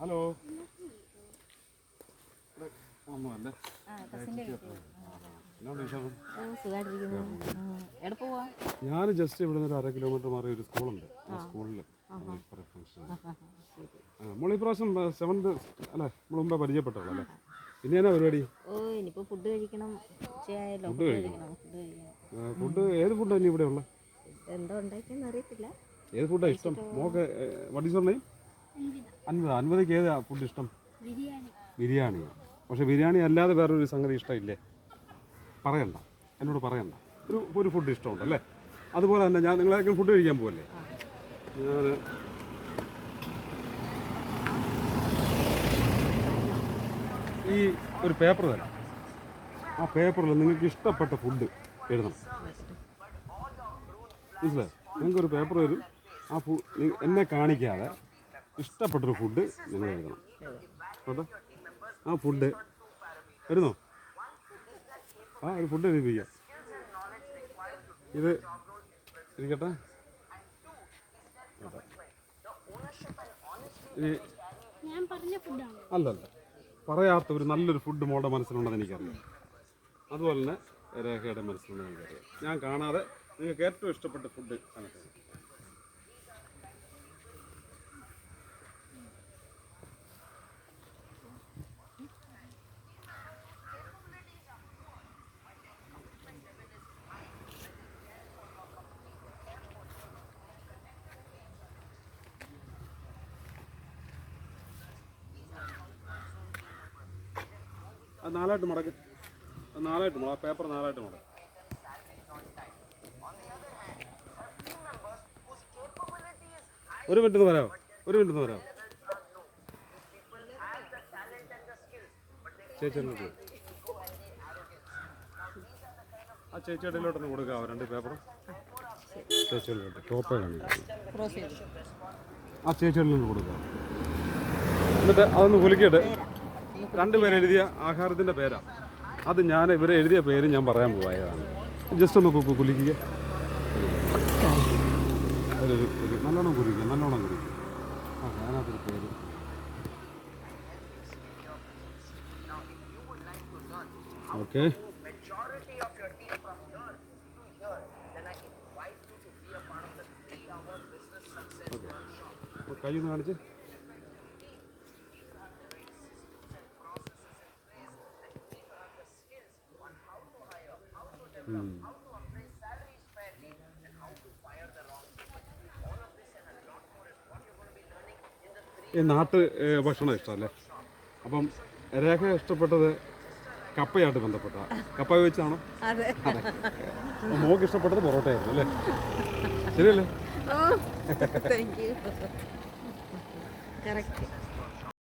Hello ഒന്നുമല്ലേ. ഞാൻ just ഇവിടെ നിന്ന് ഒരു അര കിലോമീറ്റർ മാറി ഒരു സ്കൂളുണ്ട്. ആ സ്കൂളിൽ നമ്മൾ ഈ പ്രാവശ്യം സെവൻത് അല്ലേ നമ്മൾ മുമ്പേ പരിചയപ്പെട്ടല്ലോ അല്ലേ? പിന്നെ എന്നാ പരിപാടി? ഫുഡ് കഴിക്കണം. ഫുഡ് കഴിക്കണം. കഴിക്കണം ഫുഡ് കഴിക്കണം. ഫുഡ് ഏത് ഫുഡാണ് ഇവിടെ ഉള്ളത് എന്തോ ഉണ്ടാക്കിയെന്ന് അറിയത്തില്ല. ഏത് ഫുഡാണ് ഇഷ്ടം? മോക്ക് വട്ടി സ്വർണയും അൻപത് അൻപതയ്ക്ക് ഏതാ ഫുഡ് ഇഷ്ടം? ബിരിയാണി. പക്ഷെ ബിരിയാണി അല്ലാതെ വേറൊരു സംഗതി ഇഷ്ടമില്ലേ? പറയണ്ട. എന്നോട് പറയണ്ട. ഒരു ഒരു ഫുഡ് ഇഷ്ടമുണ്ട് അല്ലേ? അതുപോലെ തന്നെ ഞാൻ നിങ്ങളായിരിക്കും ഫുഡ് കഴിക്കാൻ പോകല്ലേ ഞാൻ ഈ ഒരു പേപ്പർ തരാം. ആ പേപ്പറിൽ നിങ്ങൾക്ക് ഇഷ്ടപ്പെട്ട ഫുഡ് എഴുതണം. മനസ്സിലായി? നിങ്ങൾക്കൊരു പേപ്പർ വരും. ആ ഫു എന്നെ കാണിക്കാതെ ഇഷ്ടപ്പെട്ടൊരു ഫുഡ് നിങ്ങൾ എഴുതണം കേട്ടോ? ആ ഫുഡ് വരുന്നോ? ആ ഒരു ഫുഡ് എഴുതിപ്പിക്കാം ഇത് ഇരിക്കട്ടെ. അല്ലല്ല പറയാത്ത ഒരു നല്ലൊരു ഫുഡ് മോളുടെ മനസ്സിലുണ്ടെന്ന് എനിക്കറിയാം. അതുപോലെ തന്നെ രേഖയുടെ മനസ്സിലുണ്ടെന്ന് എനിക്കറിയാം. ഞാൻ കാണാതെ നിങ്ങൾക്ക് ഏറ്റവും ഇഷ്ടപ്പെട്ട ഫുഡ് അങ്ങനത്തെ അത് നാലായിട്ട് മുടക്ക്. അത് നാലായിട്ട് മട പേപ്പർ നാലായിട്ട് മട ഒരു മിനിറ്റ് ഒന്ന് വരാമോ ഒരു മിനിറ്റ് ഒന്ന് വരാമോ ചേച്ചി ഒന്ന് ആ ചേച്ചിയുടെ ഇടയിലോട്ടൊന്ന് കൊടുക്കാവോ? രണ്ട് പേപ്പറും? ക്രോസ് ചെയ്തു ആ ചേച്ചിയുടെ നിന്ന് കൊടുക്കാം. എന്നിട്ട് അതൊന്ന് കുലുക്കിയിട്ട് രണ്ടുപേരെ എഴുതിയ ആഹാരത്തിന്റെ പേരാ. അത് ഞാൻ ഇവരെ എഴുതിയ പേര് ഞാൻ പറയാൻ പോയതാണ് ജസ്റ്റ് ഒന്ന് കുലിക്കുക നല്ലോണം കുലിക്കുക നല്ലോണം കുലിക്കുക ആ ഞാനതൊരു പേര്. ഓക്കെ. കൈ കാണിച്ച്. ഈ നാട്ട് ഭക്ഷണം ഇഷ്ടമല്ലേ അപ്പം രേഖ ഇഷ്ടപ്പെട്ടത് കപ്പയായിട്ട് ബന്ധപ്പെട്ട കപ്പ വെച്ചാണോ? അതെ. മോക്ക് ഇഷ്ടപ്പെട്ടത് പൊറോട്ടയായിരുന്നു അല്ലേ? ശരിയല്ലേ? Thank you correct